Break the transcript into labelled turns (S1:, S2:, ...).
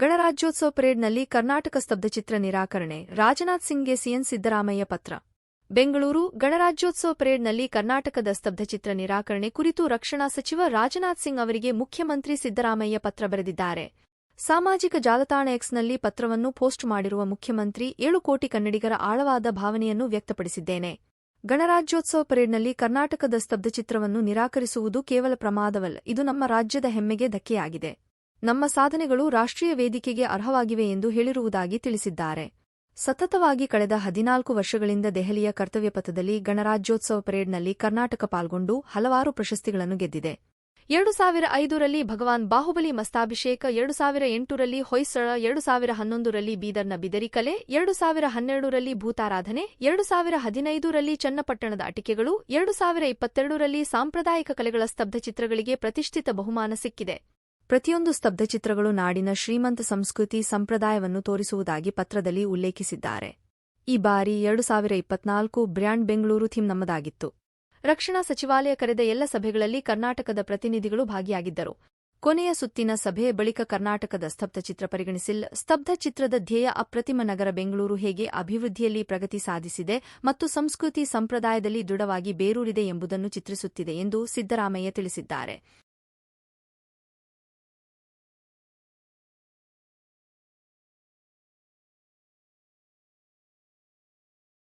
S1: ಗಣರಾಜ್ಯೋತ್ಸವ ಪರೇಡ್ನಲ್ಲಿ ಕರ್ನಾಟಕ ಸ್ತಬ್ಧಚಿತ್ರ ನಿರಾಕರಣೆ, ರಾಜನಾಥ್ ಸಿಂಗ್ಗೆ ಸಿಎಂ ಸಿದ್ದರಾಮಯ್ಯ ಪತ್ರ. ಬೆಂಗಳೂರು, ಗಣರಾಜ್ಯೋತ್ಸವ ಪರೇಡ್ನಲ್ಲಿ ಕರ್ನಾಟಕದ ಸ್ತಬ್ಧಚಿತ್ರ ನಿರಾಕರಣೆ ಕುರಿತು ರಕ್ಷಣಾ ಸಚಿವ ರಾಜನಾಥ್ ಸಿಂಗ್ ಅವರಿಗೆ ಮುಖ್ಯಮಂತ್ರಿ ಸಿದ್ದರಾಮಯ್ಯ ಪತ್ರ ಬರೆದಿದ್ದಾರೆ. ಸಾಮಾಜಿಕ ಜಾಲತಾಣ ಎಕ್ಸ್ನಲ್ಲಿ ಪತ್ರವನ್ನು ಪೋಸ್ಟ್ ಮಾಡಿರುವ ಮುಖ್ಯಮಂತ್ರಿ ಏಳು ಕೋಟಿ ಕನ್ನಡಿಗರ ಆಳವಾದ ಭಾವನೆಯನ್ನು ವ್ಯಕ್ತಪಡಿಸಿದ್ದೇನೆ. ಗಣರಾಜ್ಯೋತ್ಸವ ಪರೇಡ್ನಲ್ಲಿ ಕರ್ನಾಟಕದ ಸ್ತಬ್ಧಚಿತ್ರವನ್ನು ನಿರಾಕರಿಸುವುದು ಕೇವಲ ಪ್ರಮಾದವಲ್ಲ, ಇದು ನಮ್ಮ ರಾಜ್ಯದ ಹೆಮ್ಮೆಗೆ ಧಕ್ಕೆಯಾಗಿದೆ. ನಮ್ಮ ಸಾಧನೆಗಳು ರಾಷ್ಟ್ರೀಯ ವೇದಿಕೆಗೆ ಅರ್ಹವಾಗಿವೆ ಎಂದು ಹೇಳಿರುವುದಾಗಿ ತಿಳಿಸಿದ್ದಾರೆ. ಸತತವಾಗಿ ಕಳೆದ ಹದಿನಾಲ್ಕು ವರ್ಷಗಳಿಂದ ದೆಹಲಿಯ ಕರ್ತವ್ಯಪಥದಲ್ಲಿ ಗಣರಾಜ್ಯೋತ್ಸವ ಪರೇಡ್ನಲ್ಲಿ ಕರ್ನಾಟಕ ಪಾಲ್ಗೊಂಡು ಹಲವಾರು ಪ್ರಶಸ್ತಿಗಳನ್ನು ಗೆದ್ದಿದೆ. ಎರಡು ಸಾವಿರ ಐದರಲ್ಲಿ ಭಗವಾನ್ ಬಾಹುಬಲಿ ಮಸ್ತಾಭಿಷೇಕ, ಎರಡು ಸಾವಿರ ಎಂಟರಲ್ಲಿ ಹೊಯ್ಸಳ, ಎರಡು ಸಾವಿರ ಹನ್ನೊಂದರಲ್ಲಿ ಬೀದರ್ನ ಬಿದರಿಕಲೆ ಎರಡು ಸಾವಿರ ಹನ್ನೆರಡರಲ್ಲಿ ಭೂತಾರಾಧನೆ, ಎರಡು ಸಾವಿರ ಹದಿನೈದರಲ್ಲಿ ಚನ್ನಪಟ್ಟಣದ ಅಟಿಕೆಗಳು, ಎರಡು ಸಾವಿರ ಇಪ್ಪತ್ತೆರಡರಲ್ಲಿ ಸಾಂಪ್ರದಾಯಿಕ ಕಲೆಗಳ ಸ್ತಬ್ಧಚಿತ್ರಗಳಿಗೆ ಪ್ರತಿಷ್ಠಿತ ಬಹುಮಾನ ಸಿಕ್ಕಿದೆ. ಪ್ರತಿಯೊಂದು ಸ್ತಬ್ಧಚಿತ್ರಗಳು ನಾಡಿನ ಶ್ರೀಮಂತ ಸಂಸ್ಕೃತಿ ಸಂಪ್ರದಾಯವನ್ನು ತೋರಿಸುವುದಾಗಿ ಪತ್ರದಲ್ಲಿ ಉಲ್ಲೇಖಿಸಿದ್ದಾರೆ. ಈ ಬಾರಿ ಎರಡು ಸಾವಿರ ಇಪ್ಪತ್ನಾಲ್ಕು ಬ್ರ್ಯಾಂಡ್ ಬೆಂಗಳೂರು ಥೀಮ್ ನಮ್ಮದಾಗಿತ್ತು. ರಕ್ಷಣಾ ಸಚಿವಾಲಯ ಕರೆದ ಎಲ್ಲ ಸಭೆಗಳಲ್ಲಿ ಕರ್ನಾಟಕದ ಪ್ರತಿನಿಧಿಗಳು ಭಾಗಿಯಾಗಿದ್ದರು. ಕೊನೆಯ ಸುತ್ತಿನ ಸಭೆ ಬಳಿಕ ಕರ್ನಾಟಕದ ಸ್ತಬ್ಧಚಿತ್ರ ಪರಿಗಣಿಸಿಲ್. ಸ್ತಬ್ಧಚಿತ್ರದ ಧ್ಯೇಯ ಅಪ್ರತಿಮ ನಗರ ಬೆಂಗಳೂರು ಹೇಗೆ ಅಭಿವೃದ್ಧಿಯಲ್ಲಿ ಪ್ರಗತಿ ಸಾಧಿಸಿದೆ ಮತ್ತು ಸಂಸ್ಕೃತಿ ಸಂಪ್ರದಾಯದಲ್ಲಿ ದೃಢವಾಗಿ ಬೇರೂರಿದೆ ಎಂಬುದನ್ನು ಚಿತ್ರಿಸುತ್ತಿದೆ ಎಂದು ಸಿದ್ದರಾಮಯ್ಯ ತಿಳಿಸಿದ್ದಾರೆ.